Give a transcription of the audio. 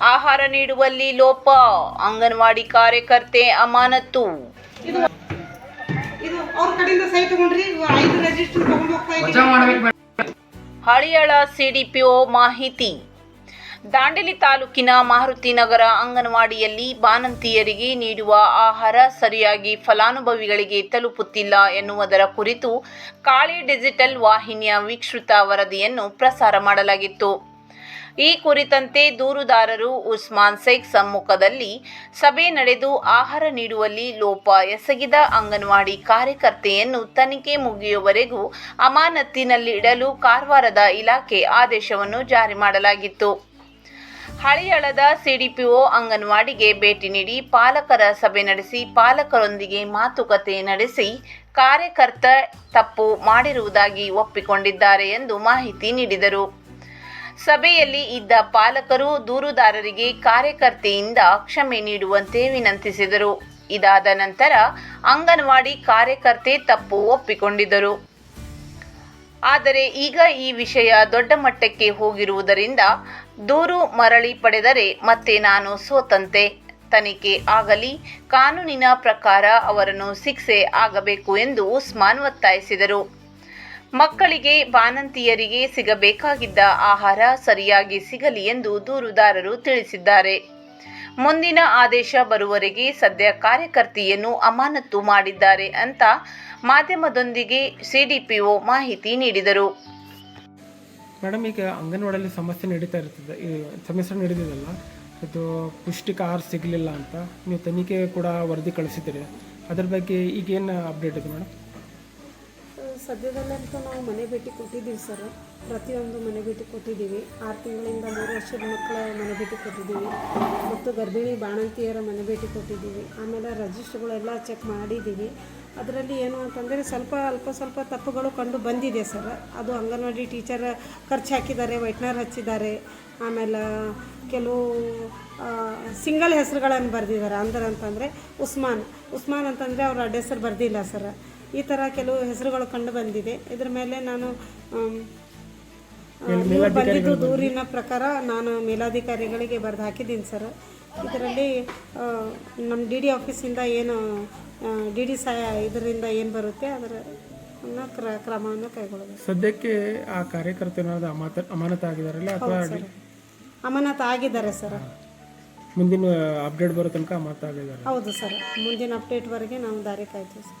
ಆಹಾರ ನೀಡುವಲ್ಲಿ ಲೋಪ. ಅಂಗನವಾಡಿ ಕಾರ್ಯಕರ್ತೆ ಅಮಾನತು ಹಳಿಯಾಳ ಸಿಡಿಪಿಒ ಮಾಹಿತಿ. ದಾಂಡೇಲಿ ತಾಲೂಕಿನ ಮಾರುತಿ ನಗರ ಅಂಗನವಾಡಿಯಲ್ಲಿ ಬಾಣಂತಿಯರಿಗೆ ನೀಡುವ ಆಹಾರ ಸರಿಯಾಗಿ ಫಲಾನುಭವಿಗಳಿಗೆ ತಲುಪುತ್ತಿಲ್ಲ ಎನ್ನುವುದರ ಕುರಿತು ಕಾಳಿ ಡಿಜಿಟಲ್ ವಾಹಿನಿಯ ವೀಕ್ಷಿತ ವರದಿಯನ್ನು ಪ್ರಸಾರ ಮಾಡಲಾಗಿತ್ತು. ಈ ಕುರಿತಂತೆ ದೂರುದಾರರು ಉಸ್ಮಾನ್ ಸೈಕ್ ಸಮ್ಮುಖದಲ್ಲಿ ಸಭೆ ನಡೆದು ಆಹಾರ ನೀಡುವಲ್ಲಿ ಲೋಪ ಎಸಗಿದ ಅಂಗನವಾಡಿ ಕಾರ್ಯಕರ್ತೆಯನ್ನು ತನಿಖೆ ಮುಗಿಯುವವರೆಗೂ ಅಮಾನತಿನಲ್ಲಿಡಲು ಕಾರವಾರದ ಇಲಾಖೆ ಆದೇಶವನ್ನು ಜಾರಿ ಮಾಡಲಾಗಿತ್ತು. ಹಳಿಯಳದ ಸಿಡಿಪಿಒ ಅಂಗನವಾಡಿಗೆ ಭೇಟಿ ನೀಡಿ ಪಾಲಕರ ಸಭೆ ನಡೆಸಿ ಪಾಲಕರೊಂದಿಗೆ ಮಾತುಕತೆ ನಡೆಸಿ ಕಾರ್ಯಕರ್ತ ತಪ್ಪು ಮಾಡಿರುವುದಾಗಿ ಒಪ್ಪಿಕೊಂಡಿದ್ದಾರೆ ಎಂದು ಮಾಹಿತಿ ನೀಡಿದರು. ಸಭೆಯಲ್ಲಿ ಇದ್ದ ಪಾಲಕರು ದೂರುದಾರರಿಗೆ ಕಾರ್ಯಕರ್ತೆಯಿಂದ ಕ್ಷಮೆ ನೀಡುವಂತೆ ವಿನಂತಿಸಿದರು. ಇದಾದ ನಂತರ ಅಂಗನವಾಡಿ ಕಾರ್ಯಕರ್ತೆ ತಪ್ಪು ಒಪ್ಪಿಕೊಂಡಿದ್ದರು. ಆದರೆ ಈಗ ಈ ವಿಷಯ ದೊಡ್ಡ ಮಟ್ಟಕ್ಕೆ ಹೋಗಿರುವುದರಿಂದ ದೂರು ಮರಳಿ ಪಡೆದರೆ ಮತ್ತೆ ನಾನು ಸೋತಂತೆ. ತನಿಖೆ ಆಗಲಿ, ಕಾನೂನಿನ ಪ್ರಕಾರ ಅವರನ್ನು ಶಿಕ್ಷೆ ಆಗಬೇಕು ಎಂದು ಉಸ್ಮಾನ್ ಒತ್ತಾಯಿಸಿದರು. ಮಕ್ಕಳಿಗೆ ಬಾಣಂತಿಯರಿಗೆ ಸಿಗಬೇಕಾಗಿದ್ದ ಆಹಾರ ಸರಿಯಾಗಿ ಸಿಗಲಿ ಎಂದು ದೂರುದಾರರು ತಿಳಿಸಿದ್ದಾರೆ. ಮುಂದಿನ ಆದೇಶ ಬರುವವರೆಗೆ ಸದ್ಯ ಕಾರ್ಯಕರ್ತೆಯನ್ನು ಅಮಾನತು ಮಾಡಿದ್ದಾರೆ ಅಂತ ಮಾಧ್ಯಮದೊಂದಿಗೆ ಸಿಡಿಪಿಒ ಮಾಹಿತಿ ನೀಡಿದರು. ಮೇಡಮ್, ಈಗ ಅಂಗನವಾಡಿಯಲ್ಲಿ ಸಮಸ್ಯೆ ನಡೀತಾ ಇರ್ತದೆ. ಸಮಸ್ಯೆ ನಡೀತಿದಲ್ಲ ಇದು ಪುಷ್ಟಿಕ ಆಹಾರ ಸಿಗಲಿಲ್ಲ ಅಂತ ನೀವು ತನಿಖೆ ಕೂಡ ವರದಿ ಕಳಿಸಿದ್ದೀರಿ. ಅದ್ರ ಬಗ್ಗೆ ಈಗೇನು ಅಪ್ಡೇಟ್ ಇದೆ ಮೇಡಮ್? ಸದ್ಯದಲ್ಲಂತೂ ನಾವು ಮನೆ ಭೇಟಿ ಕೊಟ್ಟಿದ್ದೀವಿ ಸರ್. ಪ್ರತಿಯೊಂದು ಮನೆ ಭೇಟಿ ಕೊಟ್ಟಿದ್ದೀವಿ. ಆರು ತಿಂಗಳಿಂದ ಮೂರು ವರ್ಷದ ಮಕ್ಕಳ ಮನೆ ಭೇಟಿ ಕೊಟ್ಟಿದ್ದೀವಿ. ಮತ್ತು ಗರ್ಭಿಣಿ ಬಾಣಂತಿಯರ ಮನೆ ಭೇಟಿ ಕೊಟ್ಟಿದ್ದೀವಿ. ಆಮೇಲೆ ರಿಜಿಸ್ಟ್ರುಗಳೆಲ್ಲ ಚೆಕ್ ಮಾಡಿದ್ದೀವಿ. ಅದರಲ್ಲಿ ಏನು ಅಂತಂದರೆ ಸ್ವಲ್ಪ ಅಲ್ಪ ಸ್ವಲ್ಪ ತಪ್ಪುಗಳು ಕಂಡು ಬಂದಿದೆ ಸರ್. ಅದು ಅಂಗನವಾಡಿ ಟೀಚರ್ ಖರ್ಚು ಹಾಕಿದ್ದಾರೆ, ವೈಟ್ನರ್ ಹಚ್ಚಿದ್ದಾರೆ. ಆಮೇಲೆ ಕೆಲವು ಸಿಂಗಲ್ ಹೆಸರುಗಳನ್ನು ಬರೆದಿದ್ದಾರೆ. ಅಂದ್ರೆ ಅಂತಂದರೆ ಉಸ್ಮಾನ್. ಉಸ್ಮಾನ್ ಅಂತಂದರೆ ಅವ್ರ ಅಡ್ಡ ಹೆಸರು ಬರೆದಿಲ್ಲ ಸರ್. ಈ ಥರ ಕೆಲವು ಹೆಸರುಗಳು ಕಂಡು ಬಂದಿದೆ. ಇದ್ರ ಮೇಲೆ ನಾನು ಬಂದಿದ್ದು ದೂರಿನ ಪ್ರಕಾರ ನಾನು ಮೇಲಾಧಿಕಾರಿಗಳಿಗೆ ಬರೆದು ಹಾಕಿದ್ದೀನಿ ಸರ್. ಇದರಲ್ಲಿ ನಮ್ಮ ಡಿ ಡಿ ಆಫೀಸಿಂದ ಏನು ಡಿ ಡಿ ಸಹಾಯ ಇದರಿಂದ ಏನು ಬರುತ್ತೆ ಅದರ ಕ್ರ ಕ್ರಮವನ್ನು ಕೈಗೊಳ್ಳಬೇಕು ಸದ್ಯಕ್ಕೆ ಆ ಕಾರ್ಯಕರ್ತ ಅಮಾನತ ಆಗಿದಾರಲ್ಲ ಅಥವಾ ಅಮಾನತ್ ಆಗಿದ್ದಾರೆ ಸರ್. ಮುಂದಿನ ಅಪ್ಡೇಟ್ ಬರೋ ತನಕ ಅಮಾನತ ಆಗಿದ್ದಾರೆ. ಹೌದು ಸರ್. ಮುಂದಿನ ಅಪ್ಡೇಟ್ವರೆಗೆ ನಾವು ದಾರಿ ಕಾಯ್ತೀವಿ ಸರ್.